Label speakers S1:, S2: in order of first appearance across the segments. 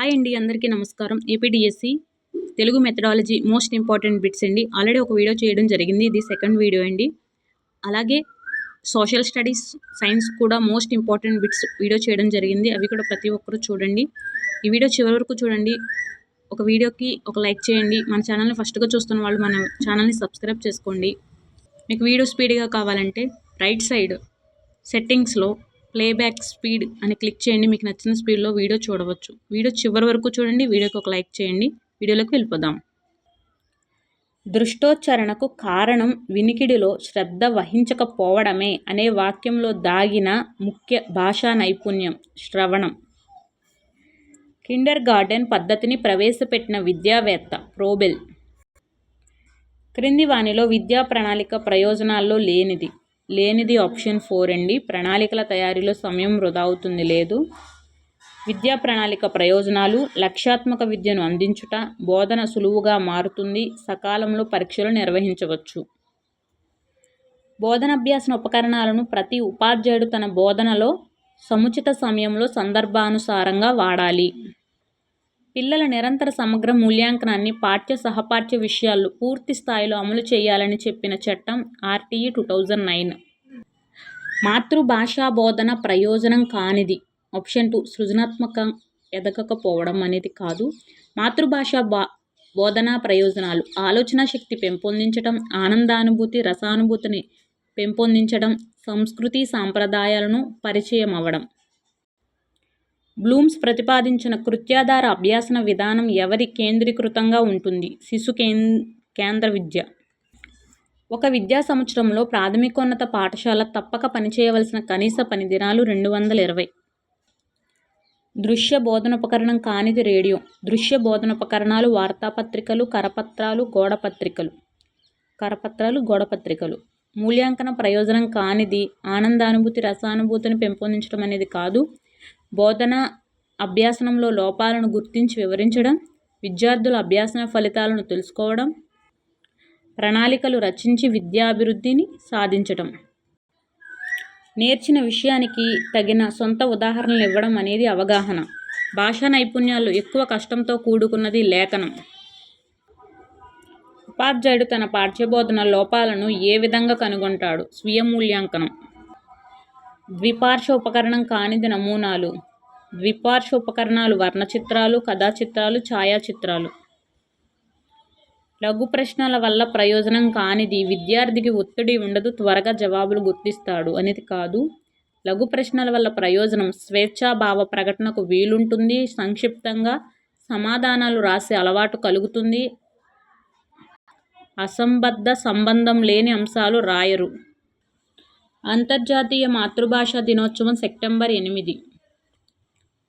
S1: Hi అండి అందరికీ నమస్కారం. AP DSC Telugu methodology most important bits అండి. ఆల్రెడీ ఒక వీడియో చేయడం జరిగింది. ఇది సెకండ్ వీడియో అండి. అలాగే సోషల్ స్టడీస్ సైన్స్ కూడా మోస్ట్ ఇంపార్టెంట్ బిట్స్ వీడియో చేయడం జరిగింది. అవి కూడా ప్రతి ఒక్కరూ చూడండి. ఈ వీడియో చివరి వరకు చూడండి. ఒక వీడియోకి ఒక లైక్ చేయండి. మన ఛానల్ని ఫస్ట్గా చూస్తున్న వాళ్ళు మన ఛానల్ని సబ్స్క్రైబ్ చేసుకోండి. మీకు వీడియో స్పీడ్గా కావాలంటే రైట్ సైడ్ సెట్టింగ్స్లో ప్లేబ్యాక్ స్పీడ్ అని క్లిక్ చేయండి. మీకు నచ్చిన స్పీడ్లో వీడియో చూడవచ్చు. వీడియో చివరి వరకు చూడండి. వీడియోకి ఒక లైక్ చేయండి. వీడియోలోకి వెళ్ళిపోదాం. దృష్టోచ్చరణకు కారణం వినికిడిలో శ్రద్ధ వహించకపోవడమే అనే వాక్యంలో దాగిన ముఖ్య భాషా నైపుణ్యం శ్రవణం. కిండర్ గార్డెన్ పద్ధతిని ప్రవేశపెట్టిన విద్యావేత్త ప్రోబెల్. క్రింది వానిలో విద్యా ప్రణాళిక ప్రయోజనాల్లో లేనిది. లేనిది ఆప్షన్ ఫోర్ అండి. ప్రణాళికల తయారీలో సమయం వృధా అవుతుంది లేదు. విద్యా ప్రణాళిక ప్రయోజనాలు లక్ష్యాత్మక విద్యను అందించుట బోధన సులువుగా మారుతుంది. సకాలంలో పరీక్షలు నిర్వహించవచ్చు. బోధనాభ్యాసన ఉపకరణాలను ప్రతి ఉపాధ్యాయుడు తన బోధనలో సముచిత సమయంలో సందర్భానుసారంగా వాడాలి. పిల్లల నిరంతర సమగ్ర మూల్యాంకనాన్ని పాఠ్య సహపాఠ్య విషయాలు పూర్తి స్థాయిలో అమలు చేయాలని చెప్పిన చట్టం ఆర్టీఈ టూ థౌజండ్ నైన్. మాతృభాషా బోధన ప్రయోజనం కానిది. ఆప్షన్ టూ సృజనాత్మక ఎదగకపోవడం అనేది కాదు. మాతృభాష బా బోధనా ప్రయోజనాలు ఆలోచన శక్తి పెంపొందించడం ఆనందానుభూతి రసానుభూతిని పెంపొందించడం సంస్కృతి సాంప్రదాయాలను పరిచయం అవ్వడం బ్లూమ్స్ ప్రతిపాదించిన కృత్యాధార అభ్యాసన విధానం ఎవరి కేంద్రీకృతంగా ఉంటుంది? శిశు కేంద్ర విద్య. ఒక విద్యా సంవత్సరంలో ప్రాథమికోన్నత పాఠశాల తప్పక పనిచేయవలసిన కనీస పని దినాలు రెండు వందల ఇరవై. దృశ్య బోధనోపకరణం కానిది రేడియో. దృశ్య బోధనోపకరణాలు వార్తాపత్రికలు కరపత్రాలు గోడపత్రికలు. కరపత్రాలు గోడపత్రికలు. మూల్యాంకన ప్రయోజనం కానిది ఆనందానుభూతి రసానుభూతిని పెంపొందించడం అనేది కాదు బోధన అభ్యాసనంలో లోపాలను గుర్తించి వివరించడం విద్యార్థుల అభ్యాసన ఫలితాలను తెలుసుకోవడం ప్రణాళికలు రచించి విద్యాభివృద్ధిని సాధించడం. నేర్చిన విషయానికి తగిన సొంత ఉదాహరణలు ఇవ్వడం అనేది అవగాహన. భాషా నైపుణ్యాలు ఎక్కువ కష్టంతో కూడుకున్నది లేఖనం. ఉపాధ్యాయుడు తన పాఠ్యబోధన లోపాలను ఏ విధంగా కనుగొంటాడు? స్వీయ మూల్యాంకనం. ద్విపార్శ్వ ఉపకరణం కానిది నమూనాలు. ద్విపార్శ్వ ఉపకరణాలు వర్ణచిత్రాలు కథాచిత్రాలు ఛాయాచిత్రాలు. లఘు ప్రశ్నల వల్ల ప్రయోజనం కానిది విద్యార్థికి ఒత్తిడి ఉండదు త్వరగా జవాబులు గుర్తిస్తాడు అనేది కాదు. లఘు ప్రశ్నల వల్ల ప్రయోజనం స్వేచ్ఛాభావ ప్రకటనకు వీలుంటుంది సంక్షిప్తంగా సమాధానాలు రాసే అలవాటు కలుగుతుంది. అసంబద్ధ సంబంధం లేని అంశాలు రాయరు. అంతర్జాతీయ మాతృభాష దినోత్సవం సెప్టెంబర్ ఎనిమిది.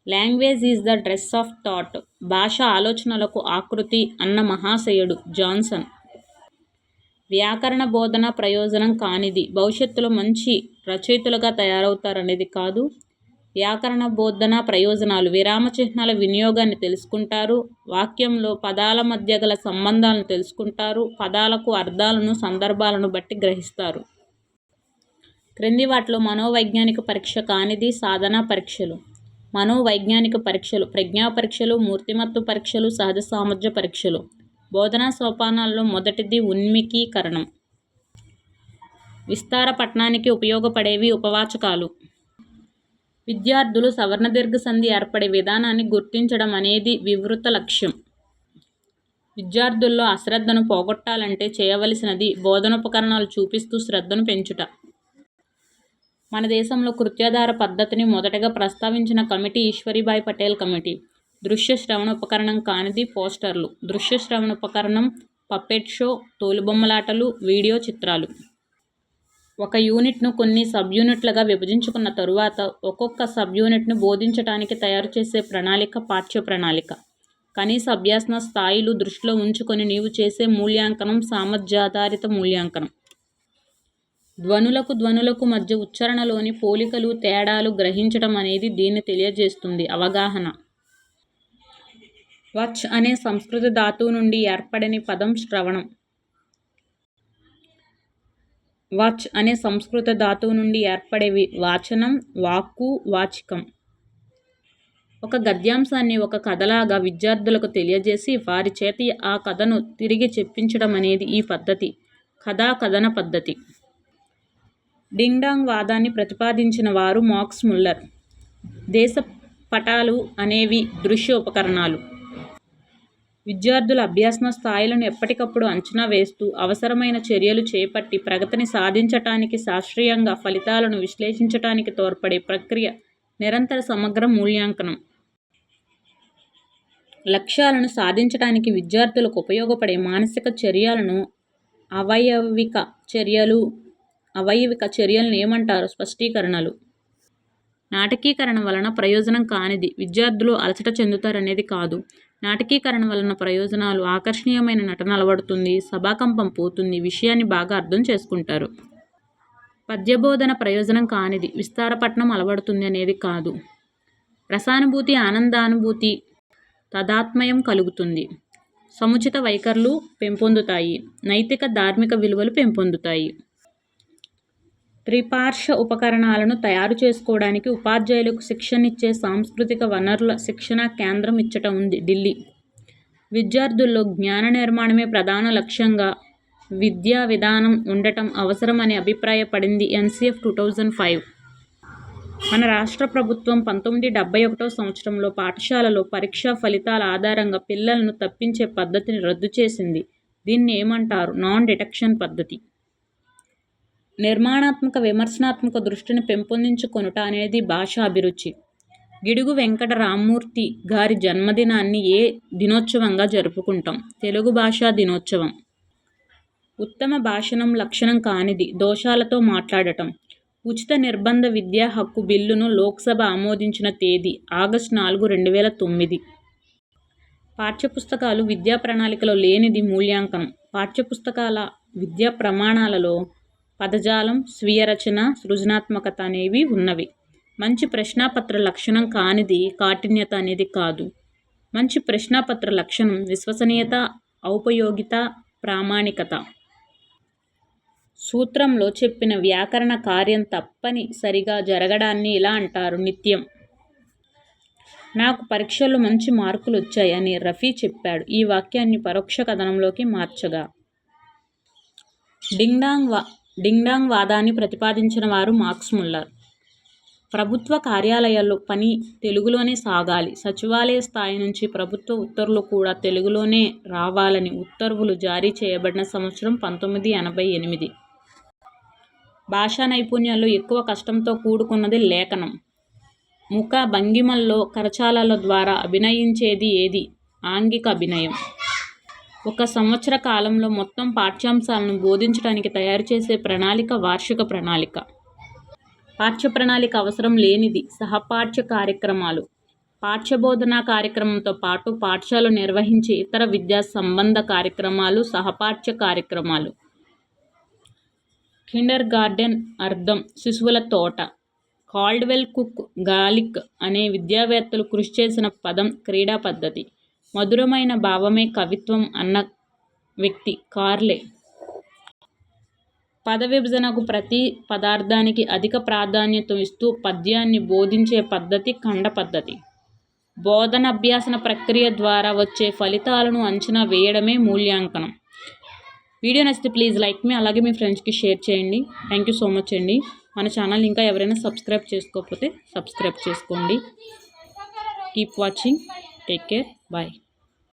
S1: Language is the dress of thought. భాష ఆలోచనలకు ఆకృతి అన్న మహాశయుడు జాన్సన్. వ్యాకరణ బోధన ప్రయోజనం కానిది. భవిష్యత్తులో మంచి రచయితలుగా తయారవుతారనేది కాదు. వ్యాకరణ బోధన ప్రయోజనాలు. విరామ చిహ్నాల వినియోగాన్ని తెలుసుకుంటారు. వాక్యంలో పదాల మధ్య గల సంబంధాలను తెలుసుకుంటారు. పదాలకు అర్థాలను సందర్భాలను బట్టి గ్రహిస్తారు. క్రింది వాటిలో మనోవైజ్ఞానిక పరీక్ష కానిది సాధనా పరీక్షలు. మనోవైజ్ఞానిక పరీక్షలు ప్రజ్ఞా పరీక్షలు మూర్తిమత్వ పరీక్షలు సహజ సామర్థ్య పరీక్షలు. బోధనా సోపానాల్లో మొదటిది ఉన్మికీకరణం. విస్తార పట్టణానికి ఉపయోగపడేవి ఉపవాచకాలు. విద్యార్థులు సవర్ణ దీర్ఘ సంధి ఏర్పడే విధానాన్ని గుర్తించడం అనేది వివృత లక్ష్యం. విద్యార్థుల్లో అశ్రద్ధను పోగొట్టాలంటే చేయవలసినది బోధనోపకరణాలు చూపిస్తూ శ్రద్ధను పెంచుట. మన దేశంలో కృత్యాధార పద్ధతిని మొదటగా ప్రస్తావించిన కమిటీ ఈశ్వరీభాయ్ పటేల్ కమిటీ. దృశ్య శ్రవణ ఉపకరణం కానిది పోస్టర్లు. దృశ్య శ్రవణ ఉపకరణం పప్పెట్ షో తోలుబొమ్మలాటలు వీడియో చిత్రాలు. ఒక యూనిట్ను కొన్ని సబ్ యూనిట్లుగా విభజించుకున్న తరువాత ఒక్కొక్క సబ్ యూనిట్ను బోధించడానికి తయారు చేసే ప్రణాళిక పాఠ్య ప్రణాళిక. కనీస అభ్యాసన స్థాయిలు దృష్టిలో ఉంచుకొని నీవు చేసే మూల్యాంకనం సామర్థ్యాధారిత మూల్యాంకనం. ధ్వనులకు ధ్వనులకు మధ్య ఉచ్చారణలోని పోలికలు తేడాలు గ్రహించడం అనేది దీన్ని తెలియజేస్తుంది అవగాహన. వచ్ అనే సంస్కృత ధాతువు నుండి ఏర్పడని పదం శ్రవణం. వచ్ అనే సంస్కృత ధాతువు నుండి ఏర్పడేవి వాచనం వాక్కు వాచికం. ఒక గద్యాంశాన్ని ఒక కథలాగా విద్యార్థులకు తెలియజేసి వారి చేతి ఆ కథను తిరిగి చెప్పించడం అనేది ఈ పద్ధతి. కథా కథన పద్ధతి. డింగ్డాంగ్ వాదాన్ని ప్రతిపాదించిన వారు మాక్స్ ముల్లర్. దేశ పటాలు అనేవి దృశ్య ఉపకరణాలు. విద్యార్థుల అభ్యాసన స్థాయిలను ఎప్పటికప్పుడు అంచనా వేస్తూ అవసరమైన చర్యలు చేపట్టి ప్రగతిని సాధించటానికి శాస్త్రీయంగా ఫలితాలను విశ్లేషించటానికి తోడ్పడే ప్రక్రియ నిరంతర సమగ్ర మూల్యాంకనం. లక్ష్యాలను సాధించడానికి విద్యార్థులకు ఉపయోగపడే మానసిక చర్యలను అవయవిక చర్యలు అవయవిక చర్యలను ఏమంటారు? స్పష్టీకరణలు. నాటకీకరణ వలన ప్రయోజనం కానిది విద్యార్థులు అలసట చెందుతారనేది కాదు. నాటకీకరణ వలన ప్రయోజనాలు ఆకర్షణీయమైన నటన అలవడుతుంది సభాకంపం పోతుంది విషయాన్ని బాగా అర్థం చేసుకుంటారు. పద్యబోధన ప్రయోజనం కానిది విస్తారపట్నం అలవడుతుంది అనేది కాదు. రసానుభూతి ఆనందానుభూతి తదాత్మయం కలుగుతుంది. సముచిత వైఖరులు పెంపొందుతాయి. నైతిక ధార్మిక విలువలు పెంపొందుతాయి. త్రిపార్శ్వ ఉపకరణాలను తయారు చేసుకోవడానికి ఉపాధ్యాయులకు శిక్షణిచ్చే సాంస్కృతిక వనరుల శిక్షణా కేంద్రం ఇచ్చట ఉంది ఢిల్లీ. విద్యార్థుల్లో జ్ఞాన నిర్మాణమే ప్రధాన లక్ష్యంగా విద్యా విధానం ఉండటం అవసరమని అభిప్రాయపడింది ఎన్సిఎఫ్ టూ థౌజండ్ ఫైవ్. మన రాష్ట్ర ప్రభుత్వం పంతొమ్మిది డెబ్బై ఒకటో సంవత్సరంలో పాఠశాలలో పరీక్షా ఫలితాల ఆధారంగా పిల్లలను తప్పించే పద్ధతిని రద్దు చేసింది. దీన్ని ఏమంటారు? నాన్ డిటెక్షన్ పద్ధతి. నిర్మాణాత్మక విమర్శనాత్మక దృష్టిని పెంపొందించుకొనుట అనేది భాష అభిరుచి. గిడుగు వెంకట రామ్మూర్తి గారి జన్మదినాన్ని ఏ దినోత్సవంగా జరుపుకుంటాం? తెలుగు భాషా దినోత్సవం. ఉత్తమ భాషణం లక్షణం కానిది దోషాలతో మాట్లాడటం. ఉచిత నిర్బంధ విద్యా హక్కు బిల్లును లోక్సభ ఆమోదించిన తేదీ ఆగస్టు నాలుగు రెండు వేల తొమ్మిది పాఠ్యపుస్తకాలు విద్యా ప్రణాళికలో లేనిది మూల్యాంకనం. పాఠ్యపుస్తకాల విద్యా ప్రమాణాలలో పదజాలం స్వీయ రచన సృజనాత్మకత అనేవి ఉన్నవి. మంచి ప్రశ్నాపత్ర లక్షణం కానిది కాఠిన్యత అనేది కాదు. మంచి ప్రశ్నాపత్ర లక్షణం విశ్వసనీయత ఔపయోగిత ప్రామాణికత. సూత్రంలో చెప్పిన వ్యాకరణ కార్యం తప్పని సరిగా జరగడాన్ని ఇలా అంటారు నిత్యం? నాకు పరీక్షల్లో మంచి మార్కులు వచ్చాయని రఫీ చెప్పాడు. ఈ వాక్యాన్ని పరోక్ష కథనంలోకి మార్చగా. డింగ్డాంగ్ వా డింగ్డాంగ్ వాదాన్ని ప్రతిపాదించిన వారు మార్క్స్ ముల్లర్. ప్రభుత్వ కార్యాలయాల్లో పని తెలుగులోనే సాగాలి. సచివాలయ స్థాయి నుంచి ప్రభుత్వ ఉత్తర్వులు కూడా తెలుగులోనే రావాలని ఉత్తర్వులు జారీ చేయబడిన సంవత్సరం పంతొమ్మిది ఎనభై ఎనిమిది. భాషా నైపుణ్యాల్లో ఎక్కువ కష్టంతో కూడుకున్నది లేఖనం. ముఖ భంగిమల్లో కరచాలల ద్వారా అభినయించేది ఏది? ఆంగిక అభినయం. ఒక సంవత్సర కాలంలో మొత్తం పాఠ్యాంశాలను బోధించడానికి తయారు చేసే ప్రణాళిక వార్షిక ప్రణాళిక. పాఠ్య ప్రణాళిక అవసరం లేనిది సహపాఠ్య కార్యక్రమాలు. పాఠ్యబోధనా కార్యక్రమంతో పాటు పాఠశాల నిర్వహించే ఇతర విద్యా సంబంధ కార్యక్రమాలు సహపాఠ్య కార్యక్రమాలు. కిండర్ గార్డెన్ అర్థం శిశువుల తోట. కాల్డ్వెల్ కుక్ గాలిక్ అనే విద్యావేత్తలు కృషి చేసిన పదం క్రీడా పద్ధతి. మధురమైన భావమే కవిత్వం అన్న వ్యక్తి కార్లే. పద విభజనకు ప్రతి పదార్థానికి అధిక ప్రాధాన్యత ఇస్తూ పద్యాన్ని బోధించే పద్ధతి ఖండ పద్ధతి. బోధన అభ్యాసన ప్రక్రియ ద్వారా వచ్చే ఫలితాలను అంచనా వేయడమే మూల్యాంకనం. వీడియో నచ్చితే ప్లీజ్ లైక్ మీ అలాగే మీ ఫ్రెండ్స్కి షేర్ చేయండి. థ్యాంక్ యూ సో మచ్ అండి. మన ఛానల్ ఇంకా ఎవరైనా సబ్స్క్రైబ్ చేసుకోకపోతే సబ్స్క్రైబ్ చేసుకోండి. Keep watching. Take care. Bye.